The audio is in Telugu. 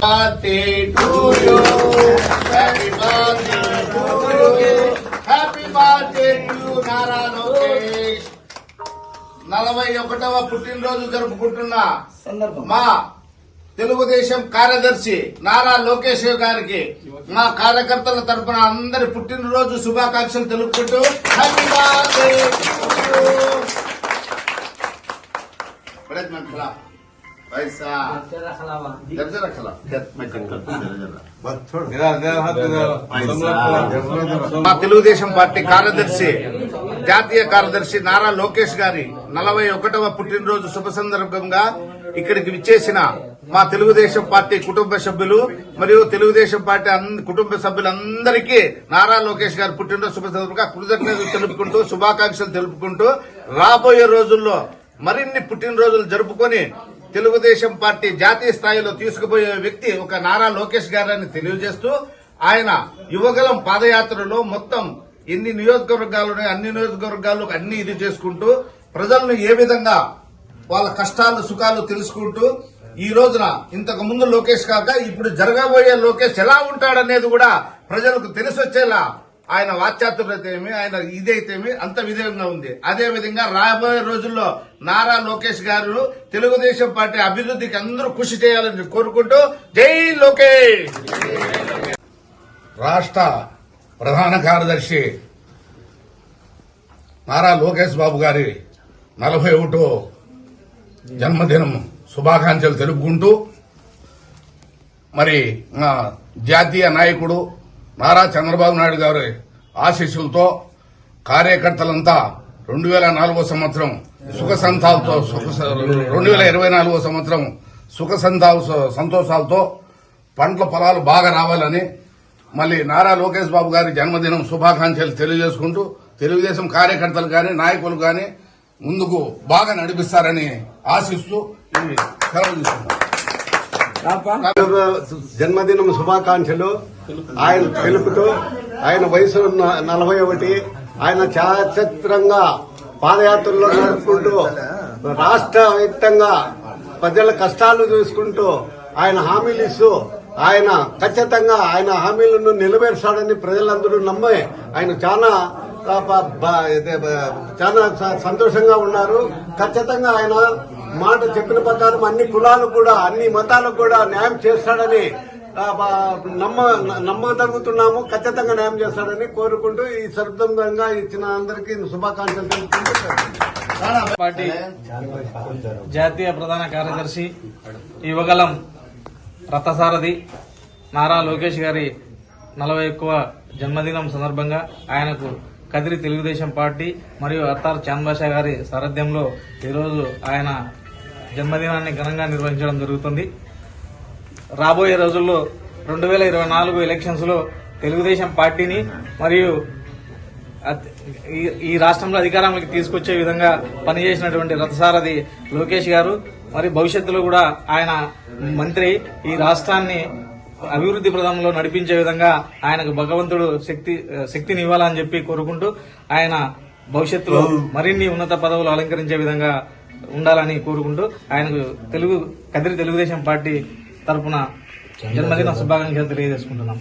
birthday to you. Happy birthday to you. Happy birthday to you, Nara Lokesh నలభై ఒకటవ పుట్టినరోజు జరుపుకుంటున్న మా తెలుగుదేశం కార్యదర్శి నారా లోకేష్ గారికి మా కార్యకర్తల తరపున అందరి పుట్టినరోజు శుభాకాంక్షలు తెలుపుకుంటూ హ్యాపీ బర్త్డే to you. बड़े मन खिला पैसा जरा जरा खिला मैं कट करता हूं, जरा जरा మా తెలుగుదేశం పార్టీ కార్యదర్శి జాతీయ కార్యదర్శి నారా లోకేష్ గారి నలభై ఒకటవ పుట్టినరోజు శుభ సందర్భంగా ఇక్కడికి విచ్చేసిన మా తెలుగుదేశం పార్టీ కుటుంబ సభ్యులు మరియు తెలుగుదేశం పార్టీ అన్ని- కుటుంబ సభ్యులందరికీ నారా లోకేష్ గారి పుట్టినరోజు శుభ సందర్భంగా కృతజ్ఞతలు తెలుపుకుంటూ శుభాకాంక్షలు తెలుపుకుంటూ రాబోయే రోజుల్లో మరిన్ని పుట్టినరోజులు జరుపుకొని తెలుగుదేశం పార్టీ జాతీయ స్థాయిలో తీసుకుపోయే వ్యక్తి ఒక నారా లోకేష్ గారని తెలియజేస్తూ ఆయన యువగలం పాదయాత్రలో మొత్తం ఎన్ని నియోజకవర్గాలు అన్ని నియోజకవర్గాలు అన్ని ఇది చేసుకుంటూ ప్రజలను ఏ విధంగా వాళ్ళ కష్టాలు సుఖాలు తెలుసుకుంటూ ఈ రోజున ఇంతకు ముందు లోకేష్ కాక ఇప్పుడు జరగబోయే లోకేష్ ఎలా ఉంటాడనేది కూడా ప్రజలకు తెలిసి వచ్చేలా ఆయన వాచ్యాతుర్యత ఏమి ఆయన ఇదైతేమి అంత విధంగా ఉంది. అదే విధంగా రాబోయే రోజుల్లో నారా లోకేష్ గారు తెలుగుదేశం పార్టీ అభివృద్ధికి అందరూ కృషి చేయాలని కోరుకుంటూ జై లోకేష్! రాష్ట్ర ప్రధాన కార్యదర్శి నారా లోకేష్ బాబు గారి నలభై ఒకటో జన్మదినం శుభాకాంక్షలు తెలుపుకుంటూ మరి జాతీయ నాయకుడు నారా చంద్రబాబు నాయుడు గారి ఆశీస్సులతో కార్యకర్తలంతా రెండు వేల నాలుగో సంవత్సరం సుఖ సంతాలతో రెండు వేల ఇరవై నాలుగో సంవత్సరం సుఖ సంతా సంతోషాలతో పంటల పొలాలు బాగా రావాలని మళ్ళీ నారా లోకేష్ బాబు గారి జన్మదినం శుభాకాంక్షలు తెలియజేసుకుంటూ తెలుగుదేశం కార్యకర్తలు కానీ నాయకులు కానీ ముందుకు బాగా నడిపిస్తారని ఆశిస్తూ సెలవు తీసుకుంటాం జన్మదినం శుభాకాంక్షలు. ఆయన తెలుపుతూ ఆయన వయసు నలభై ఒకటి ఆయన చారిత్రంగా పాదయాత్రలో నడుపుకుంటూ రాష్ట్ర వ్యాప్తంగా ప్రజల కష్టాలు చూసుకుంటూ ఆయన హామీలు ఇస్తూ ఆయన ఖచ్చితంగా ఆయన హామీలను నెరవేర్చాడని ప్రజలందరూ నమ్మి ఆయన చాలా చాలా స- సంతోషంగా ఉన్నారు. ఖచ్చితంగా ఆయన మాట చెప్పిన ప్రకారం అన్ని కులాలు కూడా అన్ని మతాలకు కూడా న్యాయం చేస్తాడని నమ్మ నమ్మగలుగుతున్నాము ఖచ్చితంగా న్యాయం చేస్తాడని కోరుకుంటూ ఈ సందర్భంగా ఇచ్చిన అందరికీ శుభాకాంక్షలు తెలుపుకుంటూ పార్టీ జాతీయ ప్రధాన కార్యదర్శి యువగలం రథసారథి నారా లోకేష్ గారి నలభై ఎక్కువ జన్మదినం సందర్భంగా ఆయనకు కదిరి తెలుగుదేశం పార్టీ మరియు అత్తార్ చాంద్బాషా గారి సారథ్యంలో ఈరోజు ఆయన జన్మదినాన్ని ఘనంగా నిర్వహించడం జరుగుతుంది. రాబోయే రోజుల్లో రెండు వేల ఇరవై నాలుగు ఎలక్షన్స్లో తెలుగుదేశం పార్టీని మరియు ఈ రాష్ట్రంలో అధికారంలోకి తీసుకొచ్చే విధంగా పనిచేసినటువంటి రథసారథి లోకేష్ గారు మరి భవిష్యత్తులో కూడా ఆయన మంత్రి ఈ రాష్ట్రాన్ని అభివృద్ధి ప్రదంలో నడిపించే విధంగా ఆయనకు భగవంతుడు శక్తి శక్తిని ఇవ్వాలని చెప్పి కోరుకుంటూ ఆయన భవిష్యత్తులో మరిన్ని ఉన్నత పదవులు అలంకరించే విధంగా ఉండాలని కోరుకుంటూ ఆయనకు తెలుగు కదిరి తెలుగుదేశం పార్టీ తరపున జన్మదిన శుభాకాంక్షలు తెలియజేసుకుంటున్నాం.